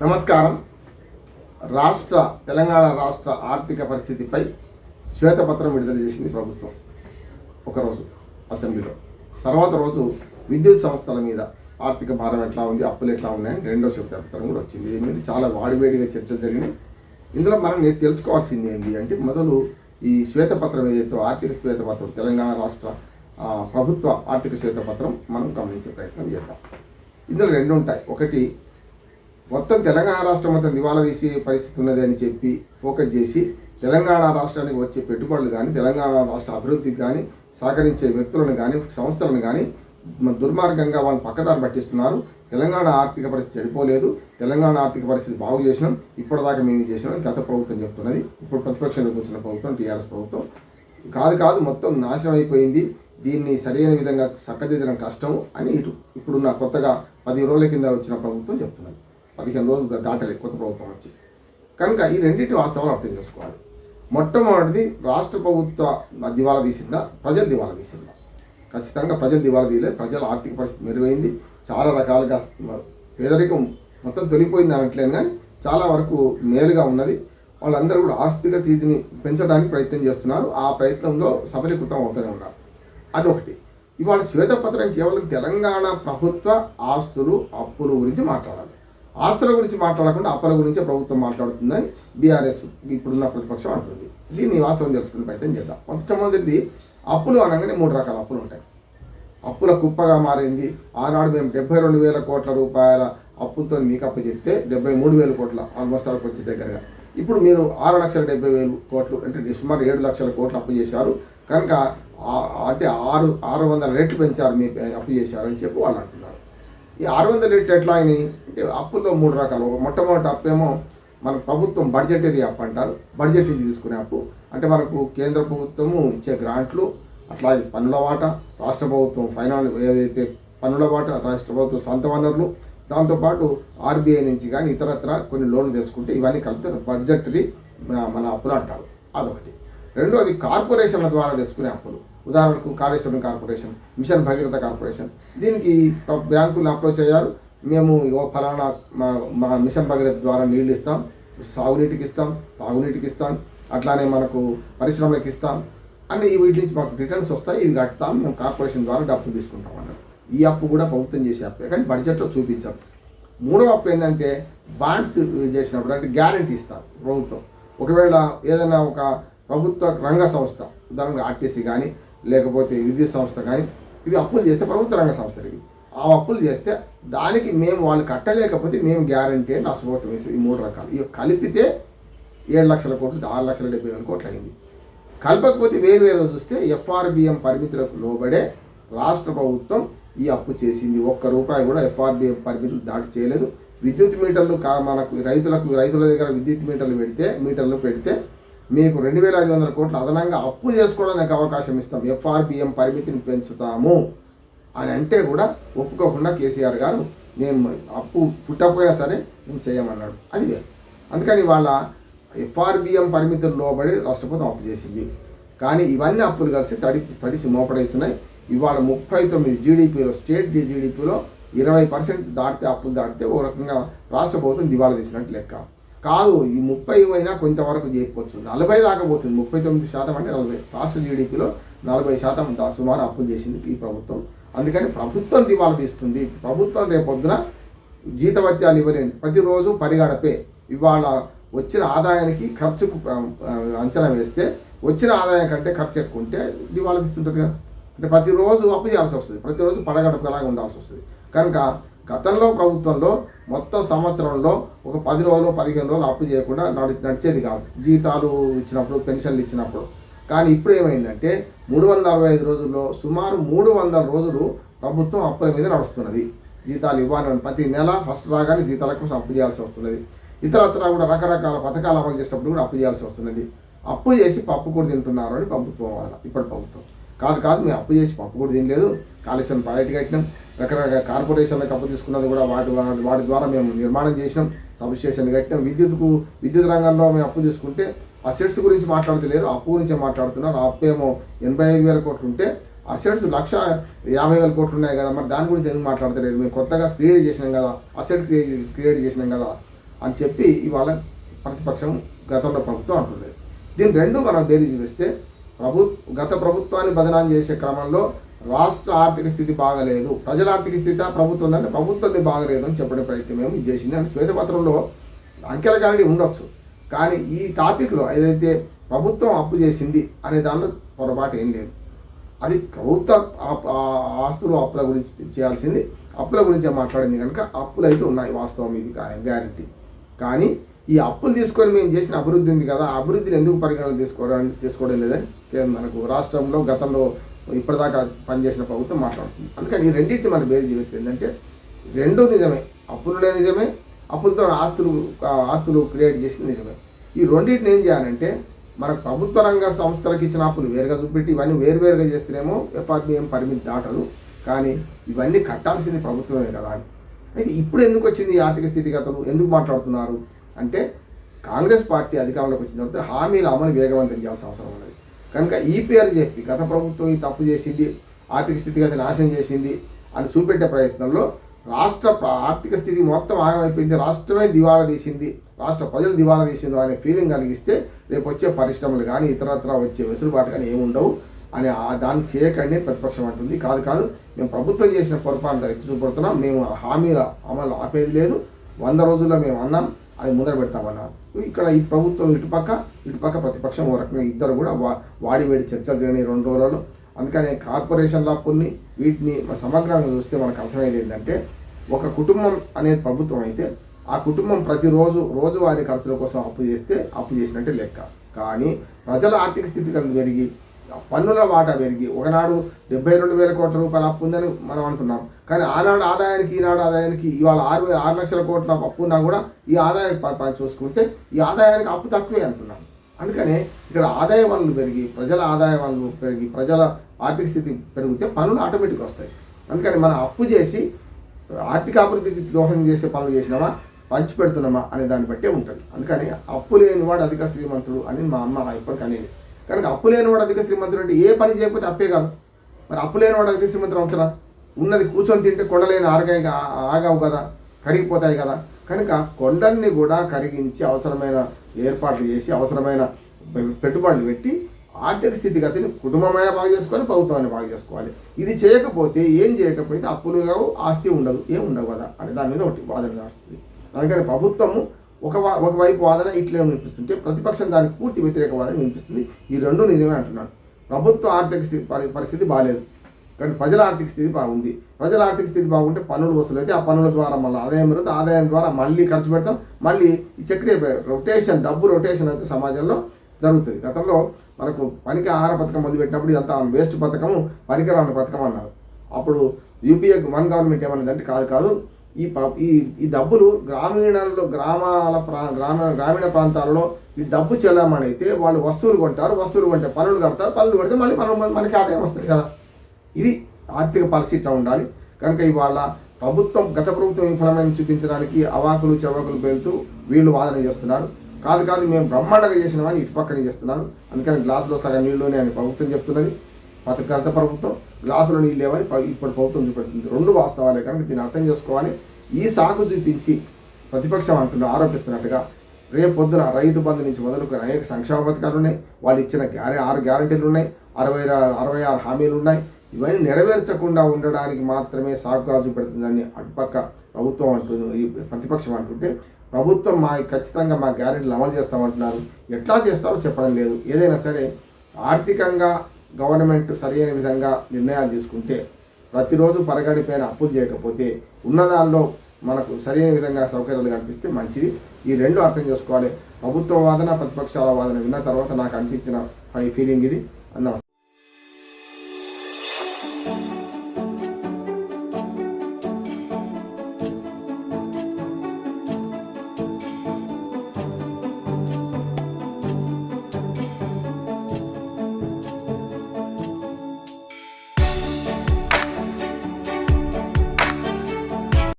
నమస్కారం. రాష్ట్ర తెలంగాణ రాష్ట్ర ఆర్థిక పరిస్థితిపై శ్వేతపత్రం విడుదల చేసింది ప్రభుత్వం ఒకరోజు అసెంబ్లీలో. తర్వాత రోజు విద్యుత్ సంస్థల మీద ఆర్థిక భారం ఎట్లా ఉంది అప్పులు ఎట్లా ఉన్నాయని రెండో శ్వేతపత్రం కూడా వచ్చింది. దీని మీద చాలా వాడివేడిగా చర్చలు జరిగినాయి ఇందులో మనం నేను తెలుసుకోవాల్సింది ఏంటి అంటే మొదలు ఈ శ్వేతపత్రం ఏదైతే ఆర్థిక శ్వేతపత్రం తెలంగాణ రాష్ట్ర ప్రభుత్వ ఆర్థిక శ్వేతపత్రం మనం గమనించే ప్రయత్నం చేద్దాం. ఇందులో రెండు ఉంటాయి. ఒకటి మొత్తం తెలంగాణ రాష్ట్రం మొత్తం దివాలా తీసే పరిస్థితి ఉన్నది అని చెప్పి ఫోకస్ చేసి తెలంగాణ రాష్ట్రానికి వచ్చే పెట్టుబడులు కానీ తెలంగాణ రాష్ట్ర అభివృద్ధికి కానీ సహకరించే వ్యక్తులను కానీ సంస్థలను కానీ దుర్మార్గంగా వాళ్ళు పక్కదారి పట్టిస్తున్నారు. తెలంగాణ ఆర్థిక పరిస్థితి చెడిపోలేదు. తెలంగాణ ఆర్థిక పరిస్థితి బాగు చేసినాం. ఇప్పటిదాకా మేము చేసినాం గత ప్రభుత్వం చెప్తున్నది. ఇప్పుడు ప్రతిపక్షంలో కూర్చున్న ప్రభుత్వం టీఆర్ఎస్ ప్రభుత్వం. కాదు కాదు మొత్తం నాశనం అయిపోయింది. దీన్ని సరైన విధంగా చక్కదిద్దడం కష్టం అని ఇటు ఇప్పుడున్న కొత్తగా పది రోజుల కింద వచ్చిన ప్రభుత్వం చెప్తున్నది. పదిహేను రోజులు దాటలేదు కొత్త ప్రభుత్వం వచ్చి. కనుక ఈ రెండింటి వాస్తవాలు అర్థం చేసుకోవాలి. మొట్టమొదటిది రాష్ట్ర ప్రభుత్వ దివాలా తీసిందా? ప్రజలు దివాలా తీసిందా? ఖచ్చితంగా ప్రజలు దివాలా తీయలేదు ప్రజల ఆర్థిక పరిస్థితి మెరుగైంది. చాలా రకాలుగా పేదరికం మొత్తం తొలిపోయింది అనట్లేదు కానీ చాలా వరకు మేలుగా ఉన్నది. వాళ్ళందరూ కూడా ఆస్తిగా తీదిని పెంచడానికి ప్రయత్నం చేస్తున్నారు. ఆ ప్రయత్నంలో సఫలీకృతం అవుతూనే ఉన్నారు. అదొకటి. ఇవాళ శ్వేతపత్రం కేవలం తెలంగాణ ప్రభుత్వ ఆస్తులు అప్పులు గురించి మాట్లాడాలి. ఆస్తుల గురించి మాట్లాడకుండా అప్పుల గురించే ప్రభుత్వం మాట్లాడుతుందని బీఆర్ఎస్ ఇప్పుడున్న ప్రతిపక్షం అంటుంది. దీన్ని వాస్తవం తెలుసుకునే ప్రయత్నం చేద్దాం. మొట్టమొదటిది అప్పులు అనగానే మూడు రకాల అప్పులు ఉంటాయి. అప్పుల కుప్పగా మారింది. ఆనాడు మేము డెబ్బై రెండు వేల కోట్ల రూపాయల అప్పులతో మీకు అప్పు చెప్తే డెబ్బై మూడు వేల కోట్ల ఆల్మోస్ట్ వరకు వచ్చే దగ్గరగా. ఇప్పుడు మీరు ఆరు లక్షల డెబ్బై వేలు కోట్లు అంటే సుమారు ఏడు లక్షల కోట్లు అప్పు చేశారు. కనుక అంటే ఆరు ఆరు వందల రేట్లు పెంచారు మీ అప్పు చేశారు అని చెప్పి వాళ్ళు అంటున్నారు. ఈ ఆరు వందల రెట్లు ఎట్లా అయినాయి అంటే అప్పుల్లో మూడు రకాలు. ఒక మొట్టమొదటి అప్పు ఏమో మన ప్రభుత్వం బడ్జెటరీ అప్పు అంటారు. బడ్జెట్ నుంచి తీసుకునే అప్పు. అంటే మనకు కేంద్ర ప్రభుత్వము ఇచ్చే గ్రాంట్లు అట్లాగే పన్నుల వాటా రాష్ట్ర ప్రభుత్వం ఫైనాన్స్ ఏదైతే పన్నుల వాటా రాష్ట్ర ప్రభుత్వం సొంత వనరులు దాంతోపాటు ఆర్బీఐ నుంచి కానీ ఇతరత్ర కొన్ని లోన్లు తెచ్చుకుంటే ఇవన్నీ కలిపి బడ్జెటరీ మన అప్పులు అంటారు. అదొకటి. రెండోది కార్పొరేషన్ల ద్వారా తెచ్చుకునే అప్పులు. ఉదాహరణకు Kaleshwaram corporation mission Bhagiratha corporation. దీనికి బ్యాంకులు అప్రోచ్ అయ్యారు. మేము ఇగో ఫలానా మా మా మిషన్ భగీరథ ద్వారా నీళ్ళు ఇస్తాం సాగునీటికి ఇస్తాం తాగునీటికి ఇస్తాం అట్లానే మనకు పరిశ్రమలకు ఇస్తాం. అని వీటి నుంచి మాకు రిటర్న్స్ వస్తాయి ఇవి కడతాం మేము కార్పొరేషన్ ద్వారా డబ్బులు తీసుకుంటాం అన్నారు ఈ అప్పు కూడా ప్రభుత్వం చేసే అప్పే. కానీ బడ్జెట్లో చూపించాం. మూడవ అప్పు ఏంటంటే బాండ్స్ చేసినప్పుడు అంటే గ్యారంటీ ఇస్తారు ప్రభుత్వం. ఒకవేళ ఏదైనా ఒక ప్రభుత్వ రంగ సంస్థ ఉదాహరణకు ఆర్టీసీ కానీ లేకపోతే విద్యుత్ సంస్థ కానీ ఇవి అప్పులు చేస్తే ప్రభుత్వ రంగ సంస్థలు ఇవి. ఆ అప్పులు చేస్తే దానికి మేము వాళ్ళు కట్టలేకపోతే మేము గ్యారంటీ అని నష్టపోతాం వేసేది ఈ మూడు రకాలు. ఇవి కలిపితే ఏడు లక్షల కోట్లు ఆరు లక్షల డెబ్బై వేల కోట్లు అయింది. కలపకపోతే వేరు వేరు చూస్తే ఎఫ్ఆర్బిఎం పరిమితులకు లోబడే రాష్ట్ర ప్రభుత్వం ఈ అప్పు చేసింది. ఒక్క రూపాయి కూడా ఎఫ్ఆర్బిఎం పరిమితులు దాటి చేయలేదు. విద్యుత్ మీటర్లు కా మనకు రైతులకు రైతుల దగ్గర విద్యుత్ మీటర్లు పెడితే మీటర్లు పెడితే మీకు రెండు వేల ఐదు వందల కోట్లు అదనంగా అప్పు చేసుకోవడానికి అవకాశం ఇస్తాం. ఎఫ్ఆర్బిఎం పరిమితిని పెంచుతాము. అని అంటే కూడా ఒప్పుకోకుండా కేసీఆర్ గారు నేను అప్పు పుట్టకపోయినా సరే నేను చేయమన్నాడు. అది వేరు. అందుకని వాళ్ళ ఎఫ్ఆర్బిఎం పరిమితులు లోబడి రాష్ట్ర ప్రభుత్వం అప్పు చేసింది. కానీ ఇవన్నీ అప్పులు కలిసి తడి తడిసి మోపడవుతున్నాయి. ఇవాళ ముప్పై తొమ్మిది జీడిపిలో స్టేట్ జీడిపిలో ఇరవై పర్సెంట్ దాటితే అప్పులు దాటితే ఓ రకంగా రాష్ట్ర ప్రభుత్వం దివాళా తీసినట్టు లెక్క. కాదు ఈ ముప్పై అయినా కొంతవరకు చేయకపోవచ్చు. నలభై దాకా పోతుంది. ముప్పై తొమ్మిది శాతం అంటే నలభై. రాష్ట్ర జీడిపిలో నలభై శాతం సుమారు అప్పులు చేసింది ఈ ప్రభుత్వం. అందుకని ప్రభుత్వం దివాళా తీస్తుంది. ప్రభుత్వం రేపొద్దున జీతవత్యాలు ఇవ్వలేండి ప్రతిరోజు పరిగడపే ఇవాళ వచ్చిన ఆదాయానికి ఖర్చుకు అంచనా వేస్తే వచ్చిన ఆదాయం కంటే ఖర్చు ఎక్కువ ఉంటే దివాళా తీస్తుంటుంది కదా. అంటే ప్రతిరోజు అప్పు చేయాల్సి వస్తుంది. ప్రతిరోజు పడగడపలాగా ఉండాల్సి వస్తుంది. కనుక గతంలో ప్రభుత్వంలో మొత్తం సంవత్సరంలో ఒక పది రోజులు పదిహేను రోజులు అప్పు చేయకుండా నడి నడిచేది కాదు. జీతాలు ఇచ్చినప్పుడు పెన్షన్లు ఇచ్చినప్పుడు. కానీ ఇప్పుడు ఏమైందంటే మూడు వందల అరవై ఐదు రోజుల్లో సుమారు మూడు వందల రోజులు ప్రభుత్వం అప్పుల మీద నడుస్తున్నది. జీతాలు ఇవ్వాలని ప్రతి నెల ఫస్ట్ రాగానే జీతాల కోసం అప్పు చేయాల్సి వస్తున్నది. ఇతరత్ర కూడా రకరకాల పథకాలు అమలు చేసినప్పుడు కూడా అప్పు చేయాల్సి వస్తున్నది. అప్పు చేసి పప్పు కూడా తింటున్నారు అని ప్రభుత్వం వాళ్ళ ఇప్పటి ప్రభుత్వం. కాదు కాదు మేము అప్పు చేసి అప్పు కూడా తినలేదు. కాళేశ్వరం ప్రాజెక్ట్ కట్టినాం. రకరకాల కార్పొరేషన్లకు అప్పు తీసుకున్నది కూడా వాటి వాటి వాటి ద్వారా మేము నిర్మాణం చేసినాం సబ్స్టేషన్ కట్టినాం. విద్యుత్కు విద్యుత్ రంగంలో మేము అప్పు తీసుకుంటే అసెట్స్ గురించి మాట్లాడతలేరు అప్పు గురించి మాట్లాడుతున్నారు. ఆ అప్పు ఏమో ఎనభై ఐదు వేల కోట్లు ఉంటే అసెట్స్ లక్ష యాభై వేల కోట్లు ఉన్నాయి కదా మరి దాని గురించి ఎందుకు మాట్లాడతలేరు? మేము కొత్తగా క్రియేట్ చేసినాం కదా అసెట్ క్రియేట్ చేసినాం కదా అని చెప్పి ఇవాళ ప్రతిపక్షం గతంలో ప్రభుత్వం అంటున్నది దీని రెండు మనం బేరీజ్ వేస్తే ప్రభు గత ప్రభుత్వాన్ని బదనాం చేసే క్రమంలో రాష్ట్ర ఆర్థిక స్థితి బాగలేదు. ప్రజల ఆర్థిక స్థితి ప్రభుత్వం అంటే ప్రభుత్వంది బాగలేదు అని చెప్పడే ప్రయత్నం ఏమి ఇది చేసింది. అని శ్వేతపత్రంలో అంకెల గారడి ఉండొచ్చు. కానీ ఈ టాపిక్లో ఏదైతే ప్రభుత్వం అప్పు చేసింది అనే దానిలో పొరపాటు ఏం లేదు. అది ప్రభుత్వ ఆ ఆస్తులు అప్పుల గురించి చేయాల్సింది. అప్పుల గురించే మాట్లాడింది కనుక అప్పులు అయితే ఉన్నాయి వాస్తవం ఇది గ్యారంటీ. కానీ ఈ అప్పులు తీసుకొని మేము చేసిన అభివృద్ధి ఉంది కదా అభివృద్ధిని ఎందుకు పరిగణన తీసుకోవడానికి తీసుకోవడం లేదని మనకు రాష్ట్రంలో గతంలో ఇప్పటిదాకా పనిచేసిన ప్రభుత్వం మాట్లాడుతుంది. అందుకని ఈ రెండింటిని మనం వేరు చేస్తే ఏంటంటే రెండు నిజమే. అప్పులునే నిజమే అప్పులతో ఆస్తులు ఆస్తులు క్రియేట్ చేసింది నిజమే. ఈ రెండింటిని ఏం చేయాలంటే మన ప్రభుత్వ రంగ సంస్థలకు ఇచ్చిన అప్పులు వేరుగా చూపెట్టి ఇవన్నీ వేరువేరుగా చేస్తేనేమో ఎఫ్ఆర్బిఎం పరిమితి దాటదు. కానీ ఇవన్నీ కట్టాల్సింది ప్రభుత్వమే కదా అని. అయితే ఇప్పుడు ఎందుకు వచ్చింది ఈ ఆర్థిక స్థితిగతులు? ఎందుకు మాట్లాడుతున్నారు? అంటే కాంగ్రెస్ పార్టీ అధికారంలోకి వచ్చిన తర్వాత హామీల అమలు వేగవంతం చేయాల్సిన అవసరం ఉన్నది. కనుక ఈ పేరు చెప్పి గత ప్రభుత్వం ఈ తప్పు చేసింది ఆర్థిక స్థితిగతి నాశనం చేసింది అని చూపెట్టే ప్రయత్నంలో రాష్ట్ర ఆర్థిక స్థితి మొత్తం ఆగమైపోయింది రాష్ట్రమే దివాలా తీసింది రాష్ట్ర ప్రజలు దివాలా తీసిండు అనే ఫీలింగ్ కలిగిస్తే రేపు వచ్చే పరిశ్రమలు కానీ ఇతరత్ర వచ్చే వెసులుబాటు కానీ ఏముండవు అని ఆ దాన్ని చేయకండి ప్రతిపక్షం అంటుంది. కాదు కాదు మేము ప్రభుత్వం చేసిన పొరపాటు ఎత్తి చూపడుతున్నాం మేము హామీల అమలు ఆపేది లేదు వంద రోజుల్లో మేము అన్నాం అది ముందర పెడతామన్నారు ఇక్కడ ఈ ప్రభుత్వం ఇటుపక్క ఇటుపక్క ప్రతిపక్షం ఒక రకంగా ఇద్దరు కూడా వా వాడి వేడి చర్చలు జరిగినాయి రెండు రోజులలో. అందుకని కార్పొరేషన్ల అప్పుల్ని వీటిని సమగ్రంగా చూస్తే మనకు అర్థమయ్యేది ఏంటంటే ఒక కుటుంబం అనేది ప్రభుత్వం అయితే ఆ కుటుంబం ప్రతిరోజు రోజువారీ ఖర్చుల కోసం అప్పు చేస్తే అప్పు చేసినట్టే లెక్క. కానీ ప్రజల ఆర్థిక స్థితిగతులు పెరిగి పన్నుల వాటా పెరిగి ఒకనాడు డెబ్బై రెండు వేల కోట్ల రూపాయల అప్పు ఉందని మనం అనుకున్నాం. కానీ ఆనాడు ఆదాయానికి ఈనాడు ఆదాయానికి ఇవాళ ఆరు ఆరు లక్షల కోట్ల అప్పు ఉన్నా కూడా ఈ ఆదాయం చూసుకుంటే ఈ ఆదాయానికి అప్పు తక్కువే అంటున్నాం. అందుకనే ఇక్కడ ఆదాయ వనరులు పెరిగి ప్రజల ఆదాయ వనరులు పెరిగి ప్రజల ఆర్థిక స్థితి పెరిగితే పనులు ఆటోమేటిక్గా వస్తాయి. అందుకని మనం అప్పు చేసి ఆర్థిక అభివృద్ధికి దోహదం చేసే పనులు చేసినామా పంచి పెడుతున్నామా అనే దాన్ని బట్టే ఉంటుంది. అందుకని అప్పు లేనివాడు అధిక శ్రీమంతుడు అని మా అమ్మ ఇప్పటికి అనేది. కనుక అప్పు లేనివాడు అధిక శ్రీమంతుడు అంటే ఏ పని చేయకపోతే అప్పే కాదు. మరి అప్పు లేనివాడు అధిక శ్రీమంతుడు అవుతారా ఉన్నది కూర్చొని తింటే కొండలేని ఆరగాయి ఆగావు కదా కరిగిపోతాయి కదా. కనుక కొండల్ని కూడా కరిగించి అవసరమైన ఏర్పాట్లు చేసి అవసరమైన పెట్టుబడులు పెట్టి ఆర్థిక స్థితిగతిని కుటుంబమైన బాగు చేసుకొని ప్రభుత్వాన్ని బాగు చేసుకోవాలి. ఇది చేయకపోతే ఏం చేయకపోతే అప్పులు కావు ఆస్తి ఉండదు ఏం ఉండవు కదా అని దాని మీద ఒకటి వాదన వస్తుంది అందుకని ప్రభుత్వము ఒక ఒకవైపు వాదన ఇట్లే వినిపిస్తుంటే ప్రతిపక్షం దానికి పూర్తి వ్యతిరేక వాదన వినిపిస్తుంది. ఈ రెండు నిజమే అంటున్నాను. ప్రభుత్వ ఆర్థిక స్థితి పరి- పరిస్థితి బాగాలేదు కానీ ప్రజల ఆర్థిక స్థితి బాగుంది. ప్రజల ఆర్థిక స్థితి బాగుంటే పన్నులు వసూలైతే ఆ పన్నుల ద్వారా మళ్ళీ ఆదాయం పెరుగుతుంది. ఆదాయం ద్వారా మళ్ళీ ఖర్చు పెడతాం. మళ్ళీ ఈ చక్రీయ రొటేషన్ డబ్బు రొటేషన్ అయితే సమాజంలో జరుగుతుంది. గతంలో మనకు పనికి ఆహార పథకం మొదలుపెట్టినప్పుడు ఇదంతా వేస్ట్ పథకము పనికిరాని పథకం అన్నారు. అప్పుడు యూపీఏ వన్ గవర్నమెంట్ ఏమన్నదంటే కాదు కాదు. ఈ ఈ ఈ డబ్బులు గ్రామీణంలో గ్రామాల ప్రా గ్రామ గ్రామీణ ప్రాంతాలలో ఈ డబ్బు చెల్లామని అయితే వాళ్ళు వస్తువులు కొంటారు వస్తువులు కొంటే పనులు కడతారు పనులు కడితే మళ్ళీ మనం మనకి ఆదాయం వస్తుంది కదా. ఇది ఆర్థిక పాలసీ ఇట్లా ఉండాలి. కనుక ఇవాళ ప్రభుత్వం గత ప్రభుత్వం విఫలమైన చూపించడానికి అవాకులు చవాకులు పేలుతూ వీళ్ళు వాదన చేస్తున్నారు. కాదు కాదు మేము బ్రహ్మాండంగా చేసినామని ఇటు పక్కనే చేస్తున్నారు. అందుకని గ్లాసులో సగం నీళ్ళునే అని ప్రభుత్వం చెప్తున్నది. పత గత ప్రభుత్వం గ్లాసులో నీళ్ళు లేవని ఇప్పుడు ప్రభుత్వం చూపెడుతుంది. రెండు వాస్తవాలే కనుక దీన్ని అర్థం చేసుకోవాలి. ఈ సాకు చూపించి ప్రతిపక్షం అంటున్న ఆరోపిస్తున్నట్టుగా రేపు పొద్దున రైతు బంధు నుంచి మొదలుకొని అనేక సంక్షేమ పథకాలు ఉన్నాయి. వాళ్ళు ఇచ్చిన గ్యారె ఆరు గ్యారెంటీలు ఉన్నాయి. అరవై అరవై ఆరు హామీలు ఉన్నాయి. ఇవన్నీ నెరవేర్చకుండా ఉండడానికి మాత్రమే సాగుగా చూపెడుతుందని అటుపక్క ప్రభుత్వం అంటుంది ఈ ప్రతిపక్షం అంటుంటే ప్రభుత్వం మా ఖచ్చితంగా మా గ్యారెంటీలు అమలు చేస్తామంటున్నారు. ఎట్లా చేస్తారో చెప్పడం లేదు. ఏదైనా సరే ఆర్థికంగా గవర్నమెంట్ సరైన విధంగా నిర్ణయాలు తీసుకుంటే ప్రతిరోజు పరగడిపైన అప్పులు చేయకపోతే ఉన్నదానిలో మనకు సరైన విధంగా సౌకర్యాలు కల్పిస్తే మంచిది. ఈ రెండు అర్థం చేసుకోవాలి. ప్రభుత్వ వాదన ప్రతిపక్షాల వాదన విన్న తర్వాత నాకు అనిపించిన ఫీలింగ్ ఇది. నమస్తే